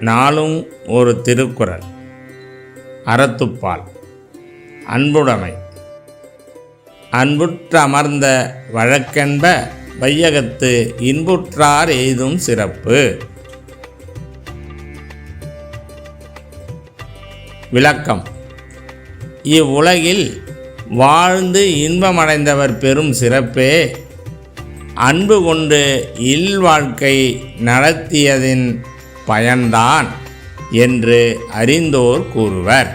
நாளும் ஒரு திருக்குறள். அறத்துப்பால். அன்புடைமை. அன்புற்றமர்ந்த வழக்கென்ப வையகத்து இன்புற்றார் எய்தும் சிறப்பு. விளக்கம். இவ்வுலகில் வாழ்ந்து இன்பமடைந்தவர் பெறும் சிறப்பே. அன்பு கொண்டு இல்வாழ்க்கை நடத்தியதின் பயன்தான் என்று அறிந்தோர் கூறுவர்.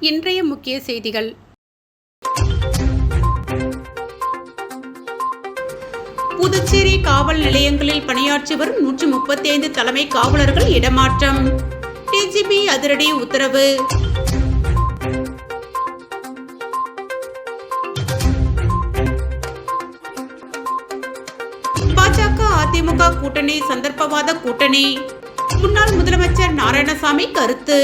இன்றைய முக்கிய செய்திகள். புதுச்சேரி காவல் நிலையங்களில் பணியாற்றி வரும் நூற்றி முப்பத்தி ஐந்து தலைமை காவலர்கள் இடமாற்றம். டிஜிபி அதிரடி உத்தரவு. பாஜக அதிமுக கூட்டணி சந்தர்ப்பவாத கூட்டணி. முன்னாள் முதலமைச்சர் நாராயணசாமி கருத்து.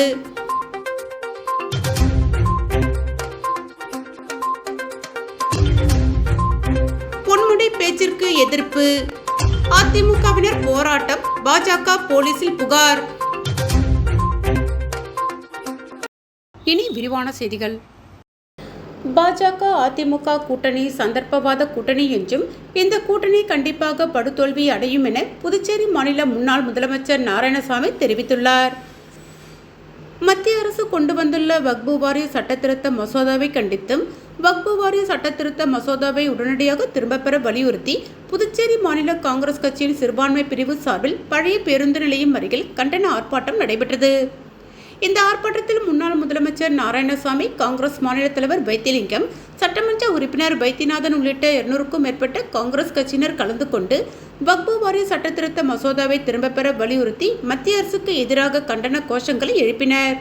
பேச்சிற்கு எதிர்ப்பு. அதிமுகவினர் போராட்டம் பாஜக போலீசில் புகார். இனி விரிவான செய்திகள். பாஜக அதிமுக கூட்டணி சந்தர்ப்பவாத கூட்டணி என்றும் இந்த கூட்டணி கண்டிப்பாக படுதோல்வி அடையும் என புதுச்சேரி மாநில முன்னாள் முதலமைச்சர் நாராயணசாமி தெரிவித்துள்ளார். மத்திய அரசு கொண்டு வந்துள்ள வக்பு வாரிய சட்டத்திருத்த மசோதாவை கண்டித்தும் வக்பு வாரிய சட்டத்திருத்த மசோதாவை உடனடியாக திரும்பப் பெற வலியுறுத்தி புதுச்சேரி மாநில காங்கிரஸ் கட்சியின் சிறுபான்மை பிரிவு சார்பில் பழைய பேருந்து நிலையம் அருகில் கண்டன ஆர்ப்பாட்டம் நடைபெற்றது. இந்த ஆர்ப்பாட்டத்தில் முன்னாள் முதலமைச்சர் நாராயணசாமி காங்கிரஸ் மாநில தலைவர் வைத்திலிங்கம் சட்டமன்ற உறுப்பினர் வைத்தியநாதன் உள்ளிட்ட இருநூறுக்கும் மேற்பட்ட காங்கிரஸ் கட்சியினர் கலந்து கொண்டு வக்பு வாரிய சட்டத்திருத்த மசோதாவை திரும்பப் பெற வலியுறுத்தி மத்திய அரசுக்கு எதிராக கண்டன கோஷங்களை எழுப்பினர்.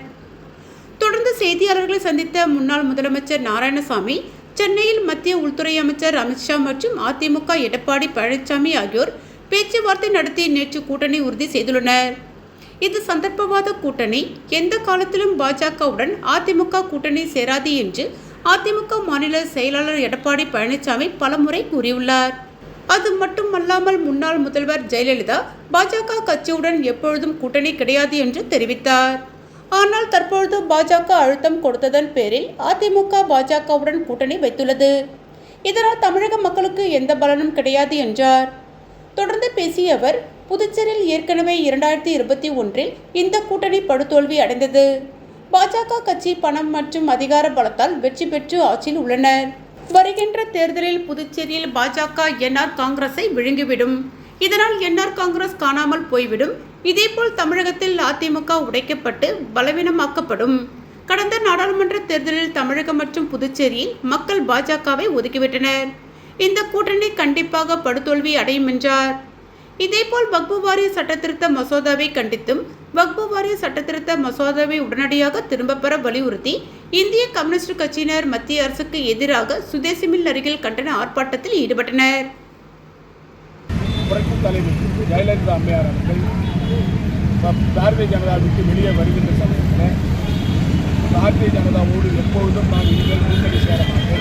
தொடர்ந்து செய்தியாளர்களை சந்தித்த முன்னாள் முதலமைச்சர் நாராயணசாமி சென்னையில் மத்திய உள்துறை அமைச்சர் அமித்ஷா மற்றும் அதிமுக எடப்பாடி பழனிசாமி ஆகியோர் பேச்சுவார்த்தை நடத்தி நேற்று கூட்டணி உறுதி செய்துள்ளனர். இது சந்தர்ப்பவாத கூட்டணி. எந்த காலத்திலும் பாஜகவுடன் அதிமுக கூட்டணி சேராது என்று அதிமுக மாநில செயலாளர் எடப்பாடி பழனிசாமி பலமுறை கூறியுள்ளார். அது மட்டுமல்லாமல் முன்னாள் முதல்வர் ஜெயலலிதா பாஜக கட்சியுடன் எப்பொழுதும் கூட்டணி கிடையாது என்று தெரிவித்தார். ஆனால் தற்பொழுது பாஜக அழுத்தம் கொடுத்ததன் பேரில் அதிமுக பாஜகவுடன் கூட்டணி வைத்துள்ளது. இதனால் தமிழக மக்களுக்கு எந்த பலனும் கிடையாது என்றார். தொடர்ந்து பேசிய அவர் புதுச்சேரியில் ஏற்கனவே இரண்டாயிரத்தி இருபத்தி ஒன்றில் இந்த கூட்டணி படுதோல்வி அடைந்தது. பாஜக கட்சி பணம் மற்றும் அதிகார பலத்தால் வெற்றி பெற்று ஆட்சியில் உள்ளனர். வருகின்ற தேர்தலில் புதுச்சேரியில் பாஜக என்ஆர் காங்கிரஸை விழுங்கிவிடும். இதனால் என்ஆர் காங்கிரஸ் காணாமல் போய்விடும். இதேபோல் தமிழகத்தில் அதிமுக உடைக்கப்பட்டு பலவீனமாக்கப்படும். கடந்த நாடாளுமன்ற தேர்தலில் தமிழகம் மற்றும் புதுச்சேரியில் மக்கள் பாஜகவை ஒதுக்கிவிட்டனர். இந்த கூட்டணி கண்டிப்பாக படுதோல்வி அடையும் என்றார். இதேபோல் வக்பு வாரிய சட்டத்திருத்த மசோதாவை கண்டித்தும் வக்பு வாரிய சட்டத்திருத்த மசோதாவை உடனடியாக திரும்பப் பெற வலியுறுத்தி இந்திய கம்யூனிஸ்ட் கட்சியினர் மத்திய அரசுக்கு எதிராக சுதேசிமில் அருகில் கண்டன ஆர்ப்பாட்டத்தில் ஈடுபட்டனர். ஜெயலலிதா அம்மையார் அவர்கள் பாரதிய ஜனதா வெளியே வருகின்ற சமயத்தில் பாரதிய ஜனதாவோடு எப்பொழுதும் நான் இனிமேல் கூட்டணி சேர மாட்டேன்.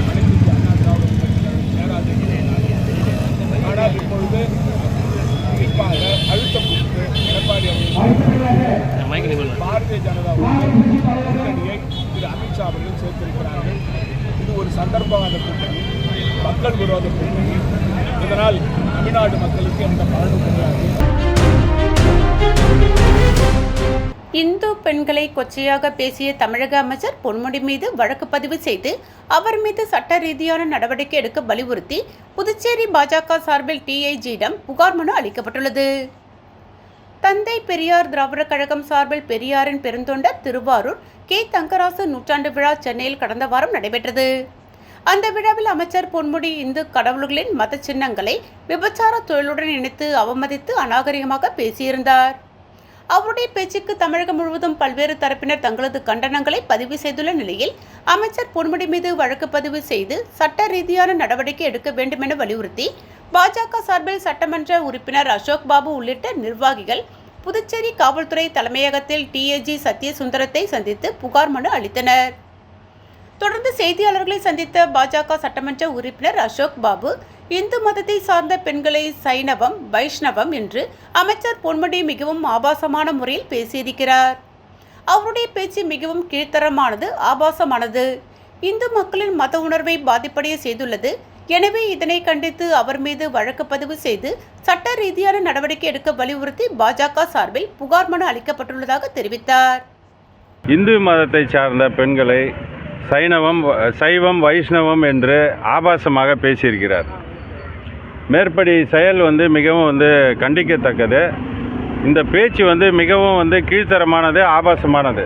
இந்து பெண்களை கொச்சையாக பேசிய தமிழக அமைச்சர் பொன்முடி மீது வழக்கு பதிவு செய்து அவர் மீது சட்ட ரீதியான நடவடிக்கை எடுக்க வலியுறுத்தி புதுச்சேரி பாஜக சார்பில் டிஐஜியிடம் புகார் மனு அளிக்கப்பட்டுள்ளது. தந்தை பெரியார் திராவிட கழகம் சார்பில் பெரியாரின் பெருந்தொண்டர் திருவாரூர் கே. தங்கராசு நூற்றாண்டு விழா சென்னையில் கடந்த வாரம் நடைபெற்றது. அந்த விழாவில் அமைச்சர் பொன்முடி இந்து கடவுள்களின் மத சின்னங்களை விபச்சார தொழிலுடன் இணைத்து அவமதித்து அநாகரிகமாக பேசியிருந்தார். அவருடைய பேச்சுக்கு தமிழகம் முழுவதும் பல்வேறு தரப்பினர் தங்களது கண்டனங்களை பதிவு செய்துள்ள நிலையில் அமைச்சர் பொன்முடி மீது வழக்கு பதிவு செய்து சட்ட ரீதியான நடவடிக்கை எடுக்க வேண்டும் என வலியுறுத்தி பாஜக சார்பில் சட்டமன்ற உறுப்பினர் அசோக் பாபு உள்ளிட்ட நிர்வாகிகள் புதுச்சேரி காவல்துறை தலைமையகத்தில் டிஏஜி சத்யசுந்தரத்தை சந்தித்து புகார் மனு அளித்தனர். தொடர்ந்து செய்தியாளர்களை சந்தித்த பாஜக சட்டமன்ற உறுப்பினர் அசோக் பாபு இந்து மதத்தை சார்ந்த பெண்களை சைனவம் வைஷ்ணவம் என்று அமைச்சர் பொன்முடி மிகவும் ஆபாசமான முறையில் பேசியிருக்கிறார். அவருடைய பேச்சு மிகவும் கீழ்த்தரமானது ஆபாசமானது. இந்து மக்களின் மத உணர்வை பாதிப்படைய செய்துள்ளது. எனவே இதனை கண்டித்து அவர் மீது வழக்கு பதிவு செய்து சட்ட ரீதியான நடவடிக்கை எடுக்க வலியுறுத்தி பாஜக சார்பில் புகார் மனு அளிக்கப்பட்டுள்ளதாக தெரிவித்தார். இந்து மதத்தை சார்ந்த பெண்களை சைனவம் சைவம் வைஷ்ணவம் என்று ஆபாசமாக பேசியிருக்கிறார். மேற்படி செயல் வந்து மிகவும் வந்து கண்டிக்கத்தக்கது. இந்த பேச்சு வந்து மிகவும் வந்து கீழ்த்தரமானது ஆபாசமானது.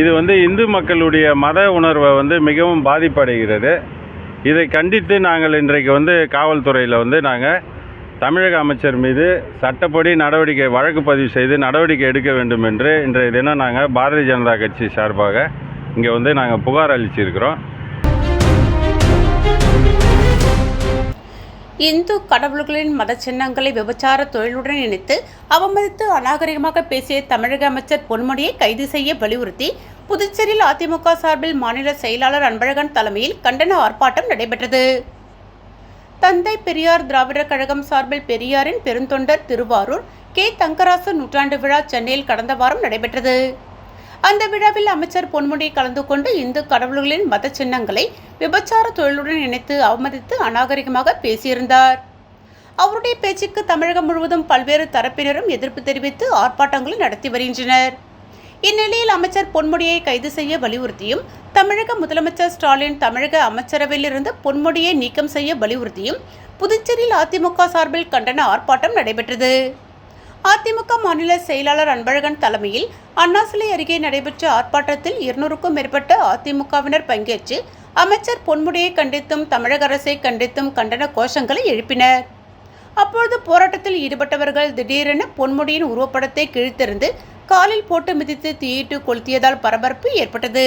இது வந்து இந்து மக்களுடைய மத உணர்வை வந்து மிகவும் பாதிப்படைகிறது. இதை கண்டித்து நாங்கள் இன்றைக்கு வந்து காவல்துறையில் வந்து நாங்கள் தமிழக அமைச்சர் மீது சட்டப்படி நடவடிக்கை வழக்கு பதிவு செய்து நடவடிக்கை எடுக்க வேண்டும் என்று இன்றைய தினம் நாங்கள் பாரதிய ஜனதா கட்சி சார்பாக இங்கே வந்து நாங்கள் புகார் அளிச்சிருக்கிறோம். இந்து கடவுள்களின் மத சின்னங்களை விபச்சார தொழிலுடன் இணைத்து அவமதித்து அநாகரிகமாக பேசிய தமிழக அமைச்சர் பொன்முடியை கைது செய்ய வலியுறுத்தி புதுச்சேரியில் அதிமுக சார்பில் மாநில செயலாளர் அன்பழகன் தலைமையில் கண்டன ஆர்ப்பாட்டம் நடைபெற்றது. தந்தை பெரியார் திராவிடர் கழகம் சார்பில் பெரியாரின் பெருந்தொண்டர் திருவாரூர் கே தங்கராசு நூற்றாண்டு விழா சென்னையில் கடந்த வாரம் நடைபெற்றது. அந்த விழாவில் அமைச்சர் பொன்முடி கலந்து கொண்டு இந்து கடவுள்களின் மத சின்னங்களை விபச்சார தொழிலுடன் இணைத்து அவமதித்து அநாகரிகமாக பேசியிருந்தார். அவருடைய பேச்சுக்கு தமிழகம் முழுவதும் பல்வேறு தரப்பினரும் எதிர்ப்பு தெரிவித்து ஆர்ப்பாட்டங்களை நடத்தி வருகின்றனர். இந்நிலையில் அமைச்சர் பொன்முடியை கைது செய்ய வலியுறுத்தியும் தமிழக முதலமைச்சர் ஸ்டாலின் தமிழக அமைச்சரவையிலிருந்து பொன்முடியை நீக்கம் செய்ய வலியுறுத்தியும் புதுச்சேரியில் அதிமுக சார்பில் கண்டன ஆர்ப்பாட்டம் நடைபெற்றது. அதிமுக மாநில செயலாளர் அன்பழகன் தலைமையில் அண்ணா சிலை அருகே நடைபெற்ற ஆர்ப்பாட்டத்தில் இருநூறுக்கும் மேற்பட்ட அதிமுகவினர் பங்கேற்று அமைச்சர் பொன்முடியை கண்டித்தும் தமிழக அரசை கண்டித்தும் கண்டன கோஷங்களை எழுப்பினர் அப்பொழுது போராட்டத்தில் ஈடுபட்டவர்கள் திடீரென பொன்முடியின் உருவப்படத்தை கிழித்தெறிந்து காலில் போட்டு மிதித்து தீயிட்டு கொளுத்தியதால் பரபரப்பு ஏற்பட்டது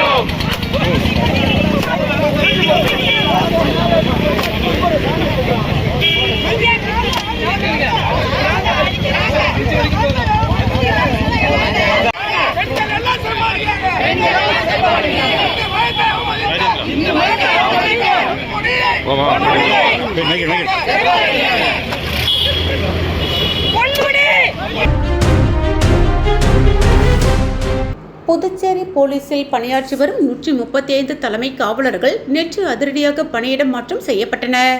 பணியாற்றி வரும் நூற்றி முப்பத்தி ஐந்து தலைமை காவலர்கள் நேற்று அதிரடியாக பணியிட மாற்றம் செய்யப்பட்டனர்.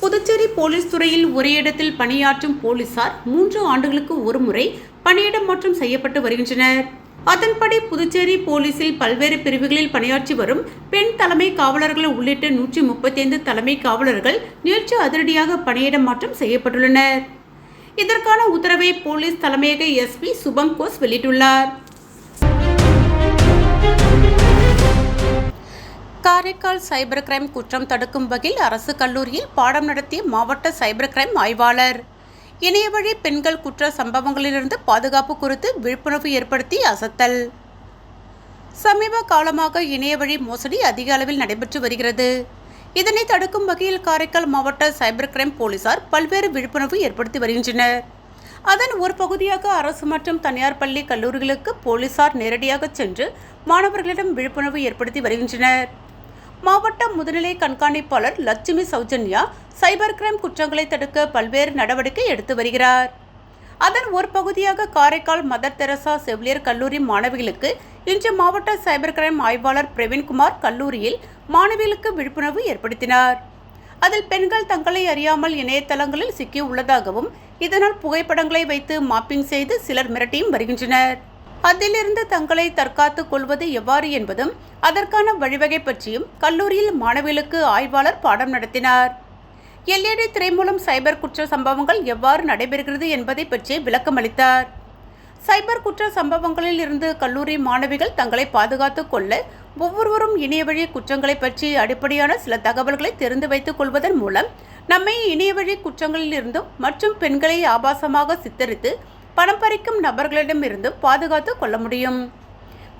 புதுச்சேரி போலீஸ் துறையில் ஒரே இடத்தில் பணியாற்றும் போலீசார் மூன்று ஆண்டுகளுக்கு ஒருமுறை பணியிட மாற்றம் செய்யப்பட்டு வருகின்றனர். அதன்படி புதுச்சேரி போலீசில் பல்வேறு பிரிவுகளில் பணியாற்றி வரும் பெண் தலைமை காவலர்கள் உள்ளிட்ட நூற்றி முப்பத்தைந்து தலைமை காவலர்கள் நேற்று அதிரடியாக பணியிட மாற்றம் செய்யப்பட்டுள்ளனர். இதற்கான உத்தரவை போலீஸ் தலைமையக எஸ்பி சுபம் கோஸ் வெளியிட்டுள்ளார். காரைக்கால் சைபர் கிரைம் குற்றம் தடுக்கும் வகையில் அரசு கல்லூரியில் பாடம் நடத்திய மாவட்ட சைபர் கிரைம் ஆய்வாளர். இணையவழி பெண்கள் குற்ற சம்பவங்களிலிருந்து பாதுகாப்பு குறித்து விழிப்புணர்வு ஏற்படுத்தி அசத்தல். சமீப காலமாக இணையவழி மோசடி அதிக அளவில் நடைபெற்று வருகிறது. இதனை தடுக்கும் வகையில் காரைக்கால் மாவட்ட சைபர் கிரைம் போலீசார் பல்வேறு விழிப்புணர்வு ஏற்படுத்தி வருகின்றனர். அதன் ஒரு பகுதியாக அரசு மற்றும் தனியார் பள்ளி கல்லூரிகளுக்கு போலீசார் நேரடியாக சென்று மாணவர்களிடம் விழிப்புணர்வு ஏற்படுத்தி வருகின்றனர். மாவட்ட முதுநிலை கண்காணிப்பாளர் லட்சுமி சௌஜன்யா சைபர் கிரைம் குற்றங்களை தடுக்க பல்வேறு நடவடிக்கை எடுத்து வருகிறார். அதன் ஒரு பகுதியாக காரைக்கால் மதர் தெரசா செவிலியர் கல்லூரி மாணவிகளுக்கு இன்று மாவட்ட சைபர் கிரைம் ஆய்வாளர் பிரவீன்குமார் கல்லூரியில் மாணவிகளுக்கு விழிப்புணர்வு ஏற்படுத்தினார். அதில் பெண்கள் தங்களை அறியாமல் இணையதளங்களில் சிக்கி உள்ளதாகவும் இதனால் புகைப்படங்களை வைத்து மாப்பிங் செய்து சிலர் மிரட்டியும் வருகின்றனர். அதிலிருந்து தங்களை தற்காத்துக் கொள்வது எவ்வாறு என்பதும் அதற்கான வழிவகை பற்றியும் கல்லூரியில் மாணவிகளுக்கு ஆய்வாளர் பாடம் நடத்தினார். எல்இடி திரை மூலம் சைபர் குற்ற சம்பவங்கள் எவ்வாறு நடைபெறுகிறது என்பதை பற்றி விளக்கமளித்தார். சைபர் குற்ற சம்பவங்களில் இருந்து கல்லூரி மாணவிகள் தங்களை பாதுகாத்துக் கொள்ள ஒவ்வொருவரும் இணையவழி குற்றங்களை பற்றி அடிப்படையான சில தகவல்களை தெரிந்து வைத்துக் கொள்வதன் மூலம் நம்மை இணையவழி குற்றங்களில் இருந்தும் மற்றும் பெண்களை ஆபாசமாக சித்தரித்து பணம் பறிக்கும் நபர்களிடமிருந்து பாதுகாத்துக் கொள்ள முடியும்.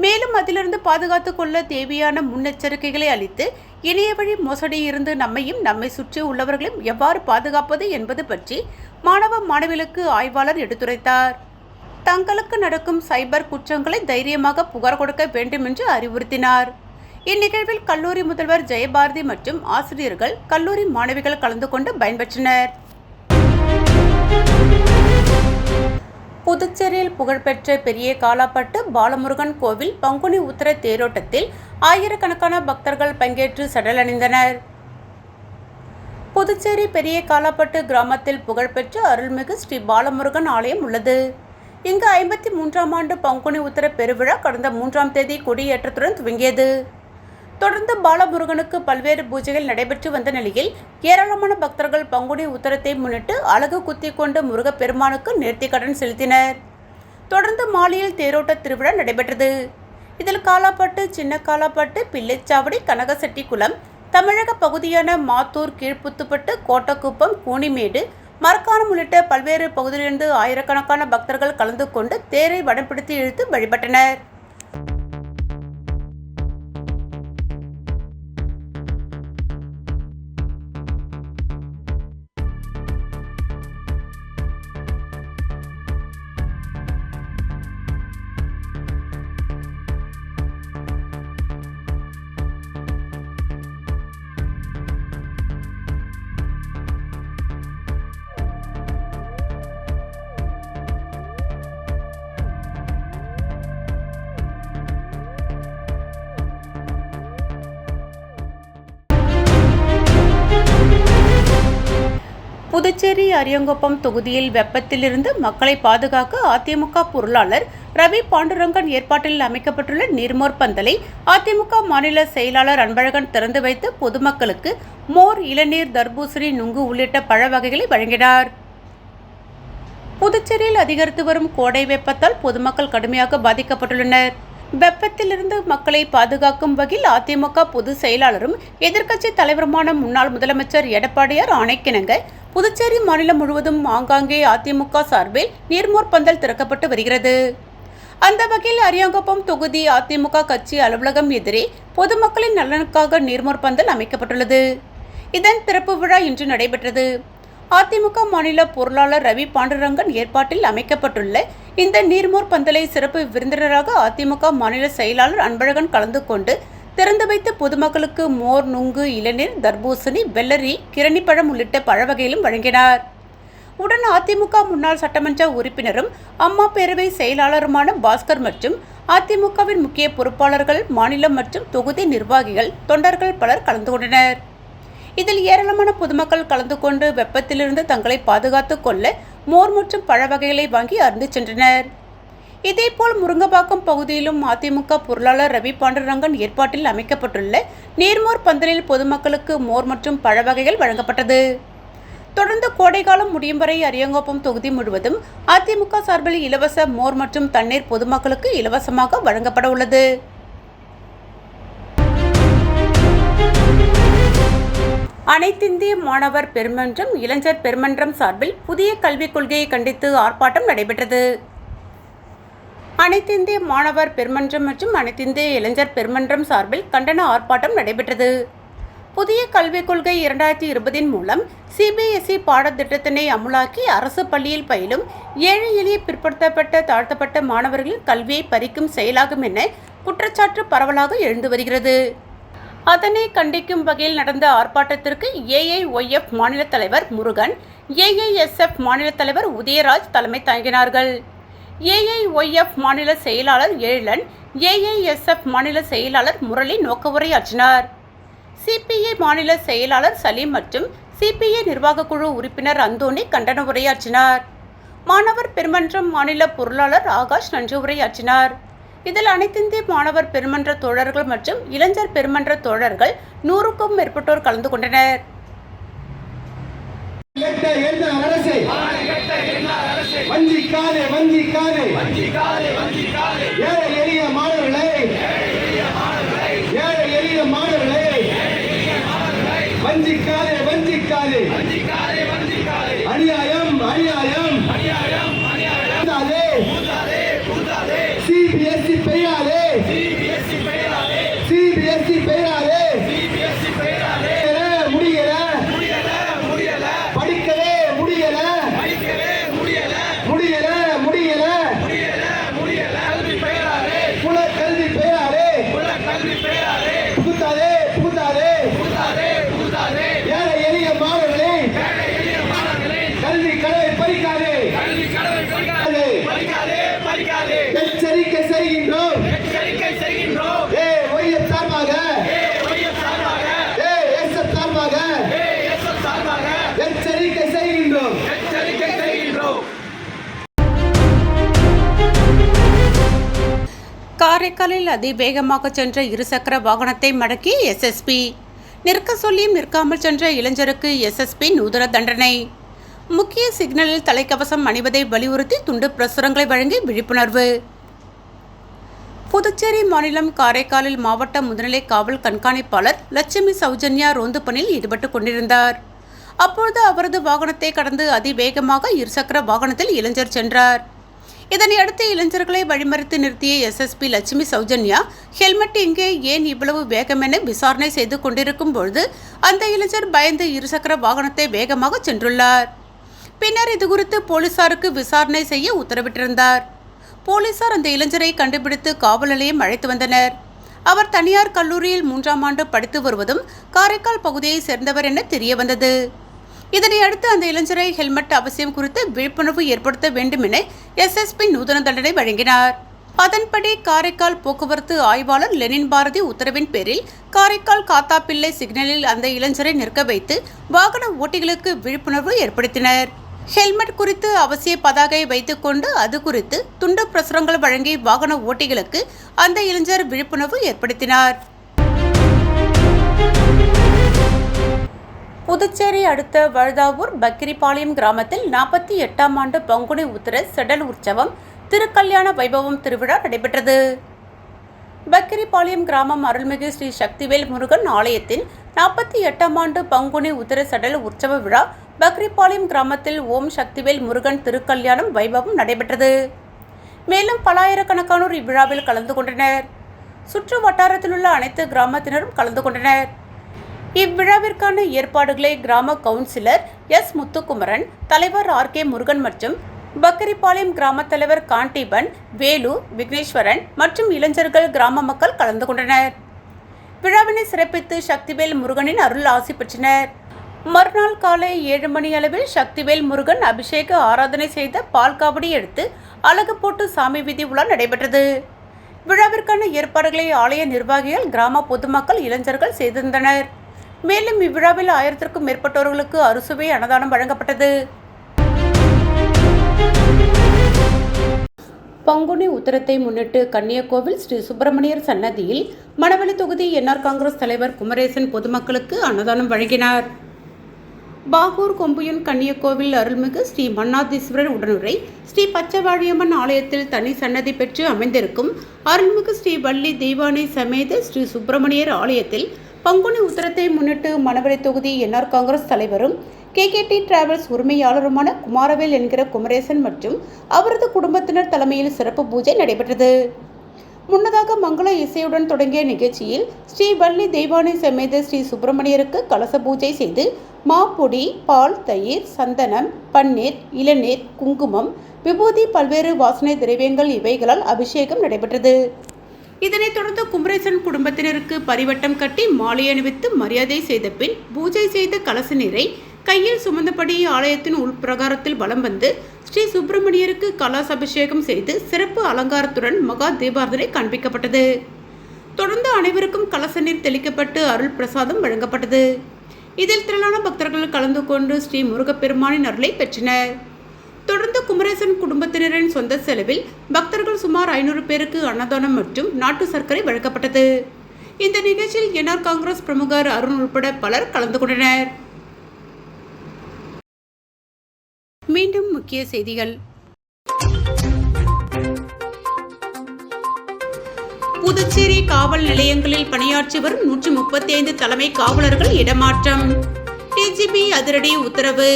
மேலும் அதிலிருந்து பாதுகாத்து கொள்ள தேவையான முன்னெச்சரிக்கைகளை அளித்து இணைய வழி மோசடியிலிருந்து நம்மையும் நம்மை சுற்றி உள்ளவர்களையும் எவ்வாறு பாதுகாப்பது என்பது பற்றி மாணவ மாணவிகளுக்கு ஆய்வாளர் எடுத்துரைத்தார். தங்களுக்கு நடக்கும் சைபர் குற்றங்களை தைரியமாக புகார் கொடுக்க வேண்டும் என்று அறிவுறுத்தினார். இந்நிகழ்வில் கல்லூரி முதல்வர் ஜெயபாரதி மற்றும் ஆசிரியர்கள் கல்லூரி மாணவிகள் கலந்து கொண்டு பயன்பெற்றனர். புதுச்சேரியில் புகழ்பெற்ற பெரிய காலாப்பட்டு பாலமுருகன் கோவில் பங்குனி உத்தர தேரோட்டத்தில் ஆயிரக்கணக்கான பக்தர்கள் பங்கேற்று சடலணிந்தனர். புதுச்சேரி பெரிய காலாப்பட்டு கிராமத்தில் புகழ்பெற்ற அருள்மிகு ஸ்ரீ பாலமுருகன் ஆலயம் உள்ளது. இங்கு ஐம்பத்தி மூன்றாம் ஆண்டு பங்குனி உத்தர பெருவிழா கடந்த மூன்றாம் தேதி கொடியேற்றத்துடன் துவங்கியது. தொடர்ந்து பாலமுருகனுக்கு பல்வேறு பூஜைகள் நடைபெற்று வந்த நிலையில் ஏராளமான பக்தர்கள் பங்குனி உத்தரத்தை முன்னிட்டு அழகு குத்தி கொண்டு முருகப்பெருமானுக்கு நேர்த்திக்கடன் செலுத்தினர். தொடர்ந்து மாலையில் தேரோட்ட திருவிழா நடைபெற்றது. இதில் காலாப்பட்டு சின்ன காலாப்பட்டு பிள்ளைச்சாவடி கனகசெட்டி குளம் தமிழக பகுதியான மாத்தூர் கீழ்ப்புத்துப்பட்டு கோட்டக்குப்பம் கூனிமேடு மரக்காணம் உள்ளிட்ட பல்வேறு பகுதியிலிருந்து ஆயிரக்கணக்கான பக்தர்கள் கலந்து கொண்டு தேரை வடம்பிடித்து இழுத்து வழிபட்டனர். அரியங்குப்பம் தொகுதியில் வெப்பத்திலிருந்து மக்களை பாதுகாக்க அதிமுக பொருளாளர் ரவி பாண்டுரங்கன் ஏற்பாட்டில் அமைக்கப்பட்டுள்ள நீர்மோர் பந்தலை அதிமுக மாநில செயலாளர் அன்பழகன் திறந்து வைத்து பொதுமக்களுக்கு மோர் இளநீர் தர்பூசணி நுங்கு உள்ளிட்ட பழ வகைகளை வழங்கினார். புதுச்சேரியில் அதிகரித்து வரும் கோடை வெப்பத்தால் பொதுமக்கள் கடுமையாக பாதிக்கப்பட்டுள்ளனர். வெப்பத்திலிருந்து மக்களை பாதுகாக்கும் வகையில் அதிமுக பொதுச் செயலாளரும் எதிர்க்கட்சி தலைவருமான முன்னாள் முதலமைச்சர் எடப்பாடியார் ஆணைக்கிணங்க புதுச்சேரி மாநிலம் முழுவதும் ஆங்காங்கே அதிமுக சார்பில் நீர்மோர் பந்தல் திறக்கப்பட்டு வருகிறது. அந்த வகையில் அரியாங்குப்பம் தொகுதி அதிமுக கட்சி அலுவலகம் எதிரே பொதுமக்களின் நலனுக்காக நீர்மோர் பந்தல் அமைக்கப்பட்டுள்ளது. இதன் திறப்பு விழா இன்று நடைபெற்றது. அதிமுக மாநில பொருளாளர் ரவி பாண்டுரங்கன் ஏற்பாட்டில் அமைக்கப்பட்டுள்ள இந்த நீர்மோர் பந்தலை சிறப்பு விருந்தினராக அதிமுக மாநில செயலாளர் அன்பழகன் கலந்து கொண்டு திறந்து வைத்த பொதுமக்களுக்கு மோர் நுங்கு இளநீர் தர்பூசணி வெள்ளரி கிரணிப்பழம் உள்ளிட்ட பழ வகையிலும் வழங்கினார். உடன் அதிமுக முன்னாள் சட்டமன்ற உறுப்பினரும் அம்மா பேரவை செயலாளருமான பாஸ்கர் மற்றும் அதிமுகவின் முக்கிய பொறுப்பாளர்கள் மாநிலம் மற்றும் தொகுதி நிர்வாகிகள் தொண்டர்கள் பலர் கலந்து கொண்டனர். இதில் ஏராளமான பொதுமக்கள் கலந்து கொண்டு வெப்பத்திலிருந்து தங்களை பாதுகாத்துக் கொள்ள மோர் மற்றும் பழ வகைகளை வாங்கி அருந்து சென்றனர். இதேபோல் முருங்கப்பாக்கம் பகுதியிலும் அதிமுக பொருளாளர் ரவி பாண்டுரங்கன் ஏற்பாட்டில் அமைக்கப்பட்டுள்ள நீர்மோர் பந்தலில் பொதுமக்களுக்கு மோர் மற்றும் பழ வகைகள் வழங்கப்பட்டது. தொடர்ந்து கோடைக்காலம் முடியும் வரை அரியங்கோப்பம் தொகுதி முழுவதும் அதிமுக சார்பில் இலவச மோர் மற்றும் தண்ணீர் பொதுமக்களுக்கு இலவசமாக வழங்கப்பட உள்ளது. அனைத்திந்திய மாணவர் பெருமன்றம் இளைஞர் பெருமன்றம் சார்பில் புதிய கல்விக் கொள்கையை கண்டித்து ஆர்ப்பாட்டம் நடைபெற்றது. அனைத்திந்திய மாணவர் பெருமன்றம் மற்றும் அனைத்திந்திய இளைஞர் பெருமன்றம் சார்பில் கண்டன ஆர்ப்பாட்டம் நடைபெற்றது. புதிய கல்விக் கொள்கை இரண்டாயிரத்தி இருபதின் மூலம் சிபிஎஸ்இ பாடத்திட்டத்தினை அமுலாக்கி அரசு பள்ளியில் பயிலும் ஏழை எளிய பிற்படுத்தப்பட்ட தாழ்த்தப்பட்ட மாணவர்களின் கல்வியை பறிக்கும் செயலாகும் என குற்றச்சாட்டு பரவலாக எழுந்து வருகிறது. அதனை கண்டிக்கும் வகையில் நடந்த ஆர்ப்பாட்டத்திற்கு ஏஐஒய்எஃப் மாநில தலைவர் முருகன் ஏஐஎஸ்எஃப் மாநில தலைவர் உதயராஜ் தலைமை தாங்கினார்கள். ஏஐஒய்எஃப் மாநில செயலாளர் ஏழன் ஏஐஎஸ்எஃப் மாநில செயலாளர் முரளி நோக்கவுரையாற்றினார் சிபிஐ மாநில செயலாளர் சலீம் மற்றும் சிபிஐ நிர்வாகக் குழு உறுப்பினர் அந்தோணி கண்டன உரையாற்றினார். மாணவர் பெருமன்றம் மாநில பொருளாளர் ஆகாஷ் நன்றி உரையாற்றினார். இதில் அனைத்திந்திய மாணவர் பெருமன்ற தோழர்கள் மற்றும் இளைஞர் பெருமன்ற தோழர்கள் நூறுக்கும் மேற்பட்டோர் கலந்து கொண்டனர். எட்ட எண்ண அரசை. வஞ்சிக்காதே வஞ்சிக்காதே ஏழை எளிய மாணவர்களே. ஏழை எளிய மாணவர்களே. வஞ்சிக்காதே வஞ்சிக்காதே அநியாயம் அநியாயம். கூத்தாதே. சிபிஎஸ்இ பெய்யாதே காரைக்காலில் அதிவேகமாக சென்ற இருசக்கர வாகனத்தை மடக்கி எஸ்எஸ்பி. நிற்க சொல்லியும் நிற்காமல் சென்ற இளைஞருக்கு எஸ்எஸ்பி நூதன தண்டனை. முக்கிய சிக்னலில் தலைக்கவசம் அணிவதை வலியுறுத்தி துண்டு பிரசுரங்களை வழங்கி விழிப்புணர்வு. புதுச்சேரி மாநிலம் காரைக்காலில் மாவட்ட முதுநிலை காவல் கண்காணிப்பாளர் லட்சுமி சௌஜன்யா ரோந்து பணியில் ஈடுபட்டு கொண்டிருந்தார். அப்பொழுது அவரது வாகனத்தை கடந்து அதிவேகமாக இருசக்கர வாகனத்தில் இளைஞர் சென்றார். இதனையடுத்து இளைஞர்களை வழிமறித்து நிறுத்திய எஸ்எஸ்பி லட்சுமி சௌஜன்யா ஹெல்மெட் இங்கே ஏன் இவ்வளவு வேகம் என விசாரணை செய்து கொண்டிருக்கும் பொழுது அந்த இளைஞர் பயந்து இருசக்கர வாகனத்தை வேகமாக சென்றுள்ளார். பின்னர் இதுகுறித்து போலீசாருக்கு விசாரணை செய்ய உத்தரவிட்டிருந்தார். போலீசார் அந்த இளைஞரை கண்டுபிடித்து காவல் நிலையம் அழைத்து வந்தனர். அவர் தனியார் கல்லூரியில் மூன்றாம் ஆண்டு படித்து வருவதும் காரைக்கால் பகுதியை சேர்ந்தவர் என தெரிய வந்தது இதனையடுத்து அந்த இளைஞரை ஹெல்மெட் அவசியம் குறித்து விழிப்புணர்வு ஏற்படுத்த வேண்டும் என எஸ்எஸ்பி நூதன தண்டனை வழங்கினார். அதன்படி காரைக்கால் போக்குவரத்து ஆய்வாளர் லெனின் பாரதி உத்தரவின் பேரில் காரைக்கால் காத்தாப்பிள்ளை சிக்னலில் அந்த இளைஞரை நிற்க வைத்து வாகன ஓட்டிகளுக்கு விழிப்புணர்வு ஏற்படுத்தினர். ஹெல்மெட் குறித்து அவசிய பதாகை வைத்துக்கொண்டு அது குறித்து துண்டு பிரசுரங்கள் வழங்கி வாகன ஓட்டிகளுக்கு அந்த இளைஞர் விழிப்புணர்வு ஏற்படுத்தினார். புதுச்சேரி அடுத்த வழுதாவூர் பக்கிரிபாளையம் கிராமத்தில் நாற்பத்தி எட்டாம் ஆண்டு பங்குனி உத்திர செடல் உற்சவம் திருக்கல்யாண வைபவம் திருவிழா நடைபெற்றது. பக்கிரிபாளையம் கிராமம் அருள்மிகு ஸ்ரீ சக்திவேல் முருகன் ஆலயத்தின் நாற்பத்தி எட்டாம் ஆண்டு பங்குனி உத்திர சடல் உற்சவ விழா பக்ரிபாளையம் கிராமத்தில் ஓம் சக்திவேல் முருகன் திருக்கல்யாணம் வைபவம் நடைபெற்றது. மேலும் பலாயிரக்கணக்கானோர் இவ்விழாவில் கலந்து கொண்டனர். சுற்று வட்டாரத்தில் உள்ள அனைத்து கிராமத்தினரும் கலந்து கொண்டனர். இவ்விழாவிற்கான ஏற்பாடுகளை கிராம கவுன்சிலர் எஸ் முத்துக்குமரன் தலைவர் ஆர் கே முருகன் மற்றும் பக்கரிபாளையம் கிராம தலைவர் காண்டீபன் வேலு விக்னேஸ்வரன் மற்றும் இளைஞர்கள் கிராம மக்கள் கலந்து கொண்டனர். விழாவினை சிறப்பித்து சக்திவேல் முருகனின் அருள் ஆசி பெற்றனர். மறுநாள் காலை ஏழு மணி அளவில் சக்திவேல் முருகன் அபிஷேக ஆராதனை செய்த பால் காவடி எடுத்து அழகு போட்டு சாமி வீதி உலா நடைபெற்றது. விழாவிற்கான ஏற்பாடுகளை ஆலய நிர்வாகிகள் கிராம பொதுமக்கள் இளைஞர்கள் செய்திருந்தனர். மேலும் இவ்விழாவில் ஆயிரத்திற்கும் மேற்பட்டவர்களுக்கு அறுசுவை அன்னதானம் வழங்கப்பட்டது. பங்குனி உத்தரத்தை முன்னிட்டு கன்னியக்கோவில் ஸ்ரீ சுப்பிரமணியர் சன்னதியில் மணவெளி தொகுதி என்ஆர் காங்கிரஸ் தலைவர் குமரேசன் பொதுமக்களுக்கு அன்னதானம் வழங்கினார். பாகூர் கொம்புயன் கன்னியக்கோவில் அருள்மிகு ஸ்ரீ மன்னாதீஸ்வரர் உடனுரை ஸ்ரீ பச்சவாழியம்மன் ஆலயத்தில் தனி சன்னதி பெற்று அமைந்திருக்கும் அருள்மிகு ஸ்ரீ வள்ளி தெய்வானை சமேத ஸ்ரீ சுப்பிரமணியர் ஆலயத்தில் பங்குனி உத்தரத்தை முன்னிட்டு மணவரை தொகுதி என்ஆர் காங்கிரஸ் தலைவரும் கேகேடி டிராவல்ஸ் உரிமையாளருமான குமாரவேல் என்கிற குமரேசன் மற்றும் அவரது குடும்பத்தினர் தலைமையில் சிறப்பு பூஜை நடைபெற்றது. முன்னதாக மங்கள இசையுடன் தொடங்கிய நிகழ்ச்சியில் ஸ்ரீ வள்ளி தெய்வானை சமேத ஸ்ரீ சுப்பிரமணியருக்கு கலச பூஜை செய்து மாப்பொடி பால் தயிர் சந்தனம் பன்னீர் இளநீர் குங்குமம் விபூதி பல்வேறு வாசனை திரவியங்கள் இவைகளால் அபிஷேகம் நடைபெற்றது. இதனைத் தொடர்ந்து குமரேசன் குடும்பத்தினருக்கு பரிவட்டம் கட்டி மாலை அணிவித்து மரியாதை செய்த பின் பூஜை செய்த கலச நீரை கையில் சுமந்தபடி ஆலயத்தின் உள்பிரகாரத்தில் வலம் வந்து ஸ்ரீ சுப்பிரமணியருக்கு கலாஸ் அபிஷேகம் செய்து சிறப்பு அலங்காரத்துடன் மகா தீபாரதனை காண்பிக்கப்பட்டது. தொடர்ந்து அனைவருக்கும் கலச நீர் தெளிக்கப்பட்டு அருள் பிரசாதம் வழங்கப்பட்டது. இதில் திரளான பக்தர்கள் கலந்து கொண்டு ஸ்ரீ முருகப்பெருமானின் அருளை பெற்றனர். தொடர்ந்து குமரேசன் குடும்பத்தினரின் சொந்த செலவில் பக்தர்கள் சுமார் ஐநூறு பேருக்கு அன்னதானம் மற்றும் நாட்டு சர்க்கரை வழங்கப்பட்டது. இந்த நிகழ்ச்சியில் என்ஆர் காங்கிரஸ் பிரமுகர் அருண் உட்பட பலர் கலந்து கொண்டனர். மீண்டும் முக்கிய செய்திகள். புதுச்சேரி காவல் நிலையங்களில் பணியாற்றி வரும் நூற்றி முப்பத்தி ஐந்து தலைமை காவலர்கள் இடமாற்றம். டிஜிபி அதிரடி உத்தரவு.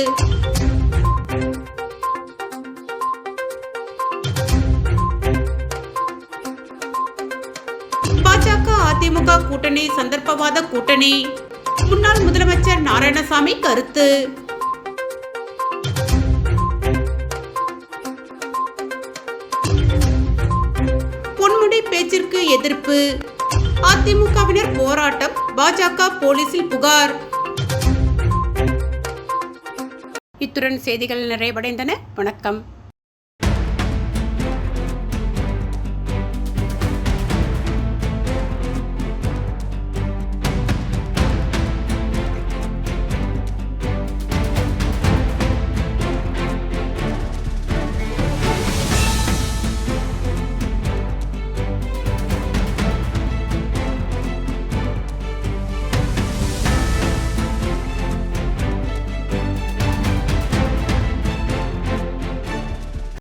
கூட்டணி சந்தர்ப்பவாத கூட்டணி. முன்னாள் முதலமைச்சர் நாராயணசாமி கருத்து. பொன்முடி பேச்சிற்கு எதிர்ப்பு. அதிமுகவினர் போராட்டம் பாஜக போலீசில் புகார். இத்துடன் செய்திகள் நிறைவடைந்தன. வணக்கம்.